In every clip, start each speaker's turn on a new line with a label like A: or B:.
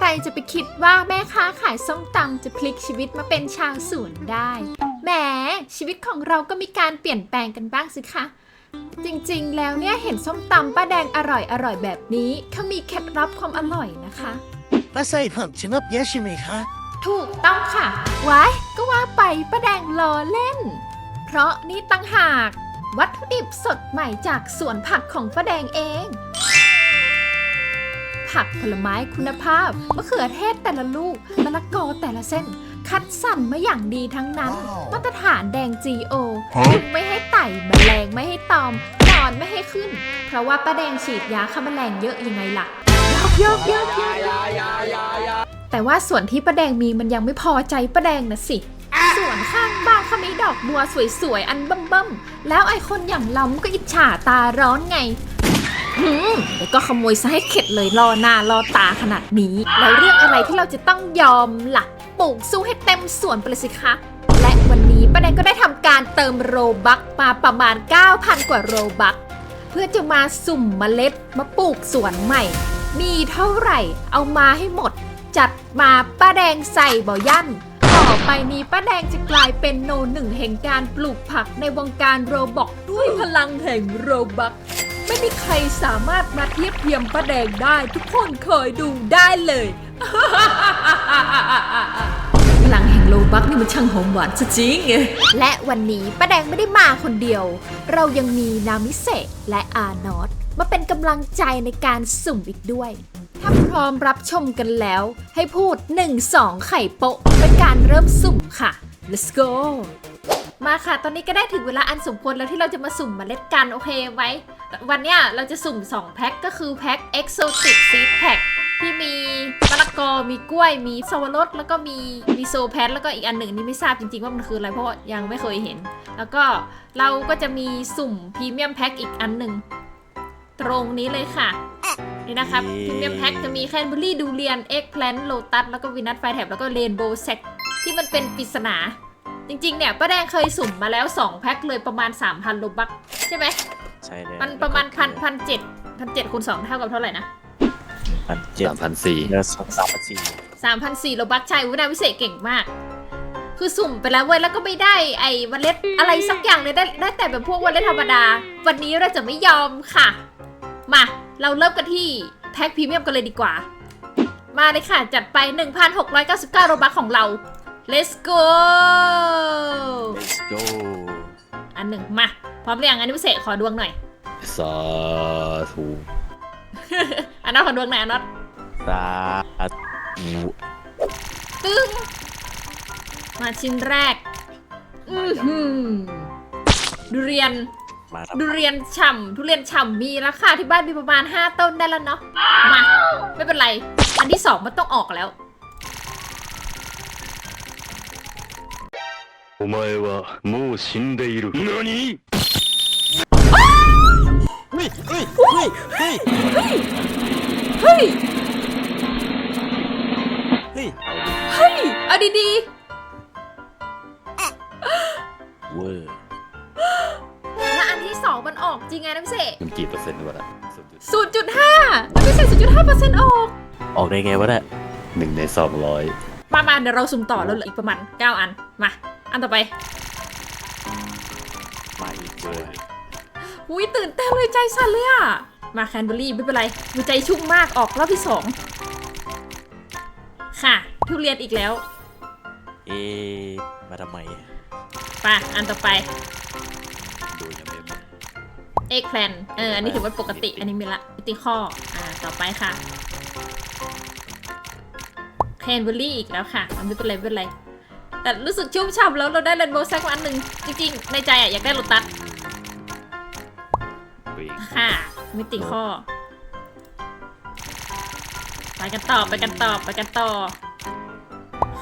A: ใครจะไปคิดว่าแม่ค้าขายส้มตำจะพลิกชีวิตมาเป็นชาวสวนได้ แหม ชีวิตของเราก็มีการเปลี่ยนแปลงกันบ้างสิคะ จริงๆ แล้วเนี่ยเห็นส้มตำป้าแดงอร่อยอร่อยๆแบบนี้เขามีเคล็ดลับความอร่อยนะคะ
B: ป้าใส่ผมชนะเยอะใช่ไหมคะ
A: ถูกต้องค่ะ ไว้ายก็ว่าไปป้าแดงล้อเล่น เพราะนี่ตั้งหาก วัตถุดิบสดใหม่จากสวนผักของป้าแดงเอง ผักผลไม้คุณภาพมะเขือเทศแต่ละลูกมะละกอแต่ละเส้น คัดสรรมาอย่างดีทั้งนั้น มาตรฐานแดง GO ยุงไม่ให้ไต่แมลงไม่ให้ตอมหนอนไม่ให้ขึ้น เพราะว่าป้าแดงฉีดยาฆ่าแมลงเยอะยังไงล่ะยอกยอกยอกยอกแต่ว่าส่วนที่ป้าแดงมีมันยังไม่พอใจป้าแดงนะสิส่วนข้างบ้านเขามีดอกบัวสวยๆ อันเบิ่มๆ แล้วไอคนอย่างเราก็อิจฉาตาร้อนไง หืมแล้วก็ขโมยซะให้เข็ดเลยรอหน้ารอตาขนาดนี้ แล้วเรื่องอะไรที่เราจะต้องยอมล่ะปลูกสู้ให้เต็มสวนไปเลยสิคะ และวันนี้ป้าแดงก็ได้ทำการเติมโรบักมาประมาณ 9,000 กว่าโรบัก เพื่อจะมาสุ่มเมล็ดมาปลูกสวนใหม่ มีเท่าไหร่เอามาให้หมด จัดมาป้าแดงใส่บ่อยั่นต่อไปนี้ป้าแดงจะกลายเป็นโนหนึ่งแห่งการปลูกผักในวงการโรบอกด้วยพลังแห่งโรบัก ไม่มีใครสามารถมาเทียบเทียมป้าแดงได้ทุกคนเคยดูได้เลย พลังแห่งโลบักนี่มันช่างหอมหวานซะจริงและวันนี้ป้าแดงไม่ได้มาคนเดียว เรายังมีนามิเซะและอานอตมาเป็นกำลังใจในการสุ่มอีกด้วย ถ้าพร้อมรับชมกันแล้ว ให้พูด 1 2 ไข่โปะเป็นการเริ่มสุ่มค่ะ let's go มาค่ะ ตอนนี้ก็ได้ถึงเวลาอันสมควรแล้วที่เราจะมาสุ่มเมล็ดกัน โอเคไว้วันเนี้ยเราจะสุ่ม 2 แพ็คก็คือแพ็ค Exotic Seed Pack ที่มีมะละกอมีกล้วย มีสวรสแล้วก็มีมีโซแพทแล้วก็อีกอันหนึ่งนี่ไม่ทราบจริงๆว่ามันคืออะไรเพราะว่ายังไม่เคยเห็น แล้วก็เราก็จะมีสุ่มพรีเมียมแพ็คอีกอันหนึ่งตรงนี้เลยค่ะ นี่นะครับพรีเมียมแพ็คจะมีแคนเบอรี่ดูเรียนเอ็กแพลนโลตัสแล้วก็วินัทไฟแท็บแล้วก็เรนโบว์เซกที่มันเป็นปริศนา จริงๆเนี่ยป้าแดงเคยสุ่มมาแล้ว 2 แพ็คเลยประมาณ 3,000โลบักใช่ไหม
C: ใช่เลย
A: มันประมาณพันพันเจ็ดพันเจ็ดคูณสองเท่ากับเท่าไหร่นะ
C: พันเจ็ด
D: สามพันสี่
C: เนื้อสองสามพันสี่
A: สามพันสี่โลบักใช่วินาวิเศษเก่งมาก คือสุ่มไปแล้วเว้ยแล้วก็ไม่ได้ไอ้เมล็ดอะไรสักอย่างเลยได้ได้แต่แบบพวกเมล็ดธรรมดา วันนี้เราจะไม่ยอมค่ะ มาเราเริ่มกันที่แพ็คพรีเมียมกันเลยดีกว่า มาเลยค่ะ จัดไป 1,699โลบักของเรา let's go
C: เลสโก้
A: อันหนึ่งมา พร้อมหรือยังอันนี้พิเศษขอดวงหน่อย
D: สาธุ
A: อันนั้นขอดวงหน่อยอันนั้น
C: สาธุ
A: ตึ้งมาชิ้นแรก อือหือดูเรียน
C: มาครับ
A: ดูเรียนฉ่ำทุเรียนฉ่ำมีราคาที่บ้านมีประมาณ 5 ต้นได้แล้วเนาะ มา ไม่เป็นไร อันที่สองมันต้องออกแล้ว
E: お前はもう死んでいる。何
C: เฮ้ยเฮ้ยเฮ้ยเฮ้ย
A: เฮ้ย
C: เฮ้ย
A: เฮ้ย เอาดี
C: เวอร์
A: ๆ แล้วอันที่สองมันออกจริงไงน้ำเสก
D: มันกี่เปอร์เซ็นต์วะล่ะ
A: ศูนย์จุดห้าน้ำพิเศษศูนย์จุดห้าเปอร์เซ็นต์ออก
C: ออกได้ไงวะเนี่ย
D: หนึ่งในสองร้อย
A: มามาเดี๋ยวเราสุ่มต่อแล้วเหลืออีกประมาณ 9 อัน มา อันต่อไป
C: มาอีกเวอร์
A: อุ้ยตื่นเต้นเลยใจสั่นเลยอะมาแคนเบอรี่ไม่เป็นไรหัวใจชุ่มมากออกรอบที่สองค่ะทุเรียนอีกแล้ว
C: เอ๊ะมาทำไม
A: ไปอันต่อไป
D: ดูยังไม่หมด
A: เอ็กแพลนเอออันนี้ถือว่าปกติอันนี้มีละมิติข้ออ่าต่อไปค่ะแคนเบอรี่อีกแล้วค่ะมันไม่เป็นไรไม่เป็นไร แต่รู้สึกชุ่มฉ่ำแล้วเราได้เรนโบว์แซกมาอันหนึ่งจริงๆ ในใจอะอยากได้โลตัส
D: ตัวเอง
A: ค่ะมิติข้อ ไปกันต่อไปกันต่อไปกันต่อ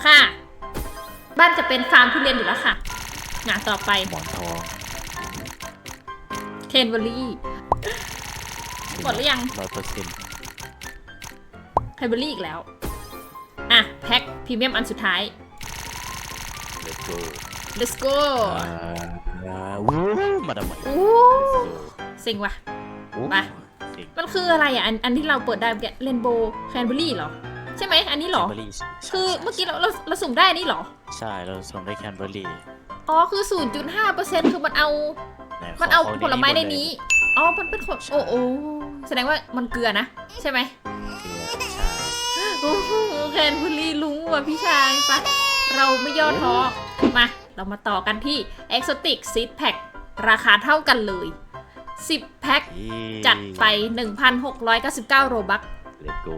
A: ค่ะ บ้านจะเป็นฟาร์มทุเรียนอยู่แล้วค่ะ งานต่อไป
C: หมอนทอง
A: เคนเบอรี่ หมดหรือยัง
C: ร้อยเปอร์เซ็นต์
A: เคนเบอรี่อีกแล้ว อะ แพ็คพรีเมียมอันสุดท้าย
D: เลตโก้
A: let's go
C: อ่าวู้มาทำไม
A: โอ้สิงว่ะ
C: โอ้
A: ไป
C: เก่ง
A: มันคืออะไรอะ อันอันที่เราเปิดได้เมื่อกี้เรนโบว์แคนเบอรี่เหรอ ใช่ไหม อันนี้เหรอ
C: แคนเบอรี่
A: คือเมื่อกี้เราเราเราสุ่มได้อันนี้เหรอ
C: ใช่เราส่งได้แคนเบอรี่
A: อ๋อ คือ 0.5%คือมันเอามันเอาผลไม้ในนี้ อ๋อ มันเป็นคนโอ้โอ้แสดงว่ามันเกลือนะ ใช่ไหม
C: ใช่
A: โอ้โหแคนบุรีลุงว่ะพี่ชายปะ เราไม่ย่อท้อ มา เรามาต่อกันที่ Exotic Seed Pack ราคาเท่ากันเลย 10 แพ็คจัดไป 1,699 โรบัค
D: เลตโก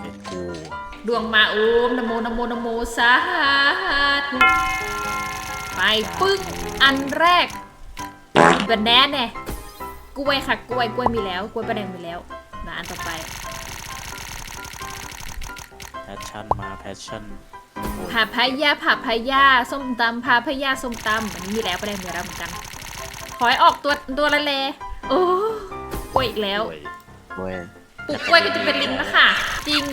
C: เลตกู
A: ดวงมาโอมนะโมนะโมนะโมสาธุไปปึ้ง อันแรกเป็นแน่แน่กล้วยค่ะกล้วยกล้วยมีแล้วกล้วยประแดงมีแล้วมาอันต่อไป
C: แพชชั่นมาแพชชั่น
A: ผาพายาผาพายาส้มตำผาพายาส้มตำอันนี้มีแล้วประแดงมีแล้วเหมือนกันขอให้ออกตัวตัวละเลโอ้กล้วยอีกแล้ว
D: ด้วย
C: เว้ย
A: ปลูกกล้วยก็จะเป็นลิงแล้วค่ะ จริง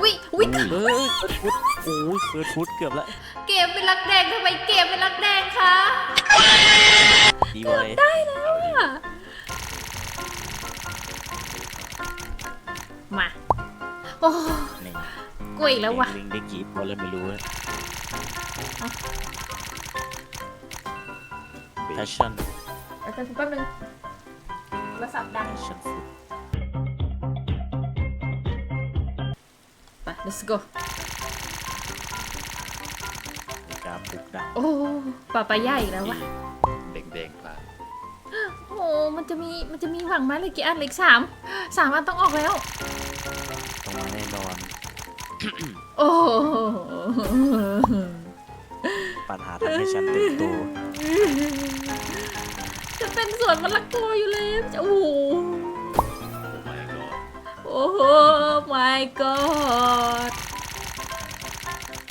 A: อุ้ยอุ้ย
C: เฮ้ยเฟิร์สฟุตโอ้ยเฟิร์สฟุตเกือบละ
A: เกมเป็นรักแดงทำไมเกมเป็นรักแดงคะ
C: ดีไว้
A: ได้แล้วอะมา โอ้
C: นี่
A: กล้วยอีกแล้ววะ
C: ลิงได้กี่ตัวแล้วไม่รู้แพชชั่น
A: เดี๋ยวแป๊บนึงโทรศัพท์ดัง
C: แพชชั่นฟุต
A: ไป let's go
C: มีการปลูกดัง
A: โอ้ปาปายาอีกแล้ววะ
D: แดงแดงๆปลา
A: โอ้มันจะมีมันจะมีหวังไหมเหลยกี่อันเหลยสามสามอันต้องออกแล้ว
C: ต้องมา แน่นอน
A: โอ้
C: ปัญหาทำให้ฉันเติบโต
A: จะเป็นสวนมะละกออยู่แล้วจะโอ้โห
D: โอ้ my god
A: โอ้โห my god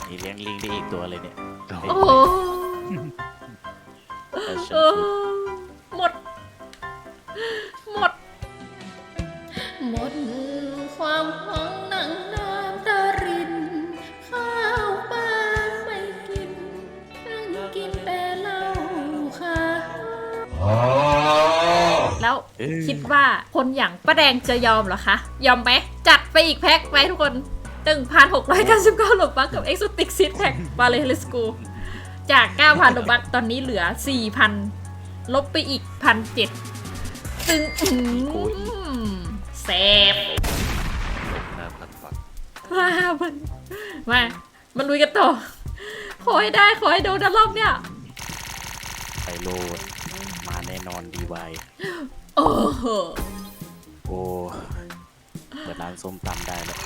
C: นี่เลี้ยงลิงได้อีกตัวเลยเนี่ย
A: โอ้โห
C: แพชชั่น
A: โอ้
C: ฟุต
A: คิดว่าคนอย่างป้าแดงจะยอมเหรอคะ ยอมไหมจัดไปอีกแพ็คไปทุกคน 1,699โลบักกับ Exotic Seed Pack มาเลย Let's go จาก 9,000โลบักตอนนี้เหลือ 4,000 ลบไปอีก 1,700ตึงอืมแซบ
D: หน้าพันฝัก
A: มามันมามันลุยกันต่อ ขอให้ได้ ขอให้โดนนะรอบเนี้ย
C: ไปโลดมาแน่นอนดีไว
A: โอ้โห
C: โอ้เปิดร้านส้มตำได้แล้ว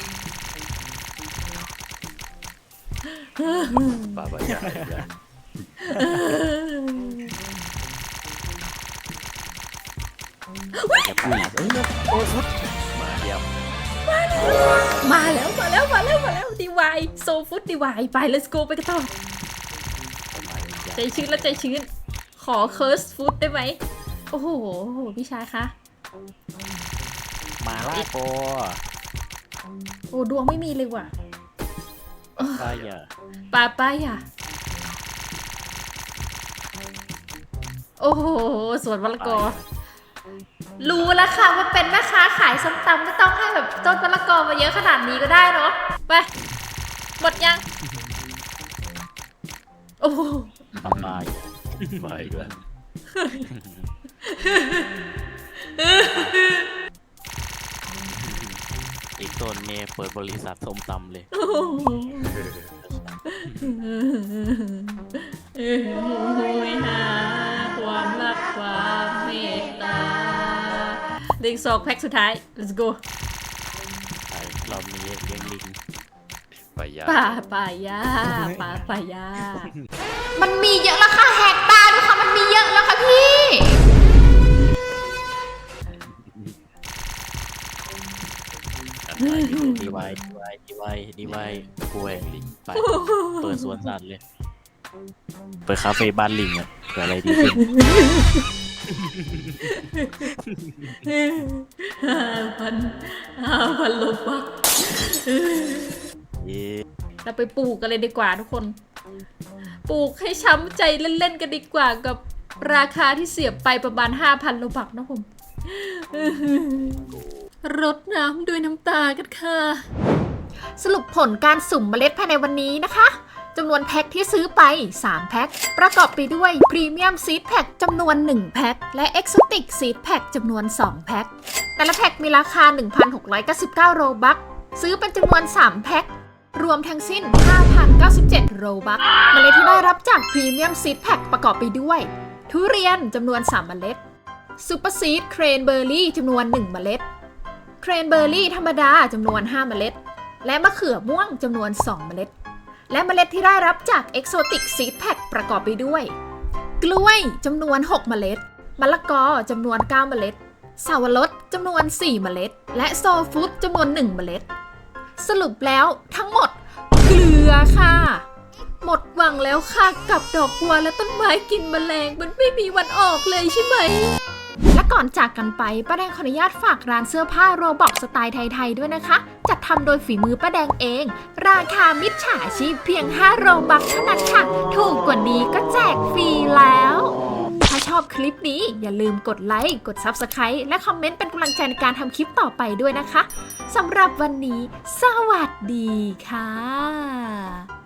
D: ปลาใบใหญ่ใหญ่
C: แค่พูดเอ้ยโอ้ฟุตมาเยี่ยม
A: มาแล้วมาแล้วมาแล้วมาแล้วดีวายโซฟุตดีวายไป let's go ไปกันต่อ
C: ประมาณนี้
A: ใจชื้นแล้วใจชื้น ขอเคิร์สฟูดได้ไหม โอ้โหพี่ชายคะ
C: มาล่าโป
A: โอ้ดวงไม่มีเลยว่ะ
C: ป้ายอะ
A: ปาป้ายอะ โอ้โหสวนมะละกอ รู้แล้วค่ะว่าเป็นแม่ค้าขายส้มตำไม่ต้องให้แบบต้นมะละกอมาเยอะขนาดนี้ก็ได้เนาะไปหมดยัง โอ้โห
C: ป้าป้ายอะ
D: มาอีกแล้ว
C: อีกต้นเนี่ยเปิดบริษัทส้มตำเลย
A: โอ้โหโอ้ยหาความรักความเมตตาเด็กสองแพ็คสุดท้าย let's go
C: ไปรอบนี้เลี้ยงลิง
D: ปลายา
A: ป่าป่ายาป่าป่ายา มันมีเยอะแล้วค่ะแหกตาดูค่ะ มันมีเยอะแล้วค่ะพี่
C: ดีไวดีไวดีไวดีไวกล้วยลิงไปเปิดสวนสัตว์เลย เปิดคาเฟ่บ้านลิงอะเกิดอะไรดีขึ้น
A: ห้าพันห้าพันโลบัก
C: เย้
A: เราไปปลูกกันเลยดีกว่าทุกคน ปลูกให้ช้ำใจเล่นๆกันดีกว่ากับราคาที่เสียบไปประมาณ 5,000โลบักนะผม รดน้ำด้วยน้ำตากันค่ะ สรุปผลการสุ่มเมล็ดภายในวันนี้นะคะจำนวนแพ็คที่ซื้อไป 3 แพ็ค ประกอบไปด้วยพรีเมียมซีดแพ็คจำนวน 1 แพ็ค และเอ็กซ์ติกซีดแพ็คจำนวน 2 แพ็ค แต่ละแพ็คมีราคา 1,699 โรบัคซื้อเป็นจำนวน 3 แพ็ค รวมทั้งสิ้น 5,097 โรบัคเมล็ดที่ได้รับจากพรีเมียมซีดแพ็คประกอบไปด้วย ทุเรียนจำนวน 3 เมล็ดซูเปอร์ซีดเครนเบอร์รี่จำนวน 1 เมล็ด เครนเบอร์รี่ธรรมดาจำนวน 5 เมล็ด และมะเขือม่วงจำนวน 2 เมล็ด และเมล็ดที่ได้รับจาก Exotic Seed Pack ประกอบไปด้วย กล้วยจำนวน 6 เมล็ดมะละกอจำนวน 9 เมล็ดสาวรสจำนวน 4 เมล็ด และโซฟุตจำนวน 1 เมล็ด สรุปแล้วทั้งหมดเกลือค่ะ หมดหวังแล้วค่ะกับดอกบัวและต้นไม้กินแมลงมันไม่มีวันออกเลยใช่ไหม ก่อนจากกันไปป้าแดงขออนุญาตฝากร้านเสื้อผ้าโรบอกสไตล์ไทยๆด้วยนะคะ จัดทำโดยฝีมือป้าแดงเอง ราคามิจฉาชีพเพียง 5 โรบักเท่านั้นค่ะ ถูกกว่านี้ก็แจกฟรีแล้ว ถ้าชอบคลิปนี้อย่าลืมกดไลค์ กด Subscribe และคอมเมนต์เป็นกำลังใจในการทำคลิปต่อไปด้วยนะคะสำหรับวันนี้ สวัสดีค่ะ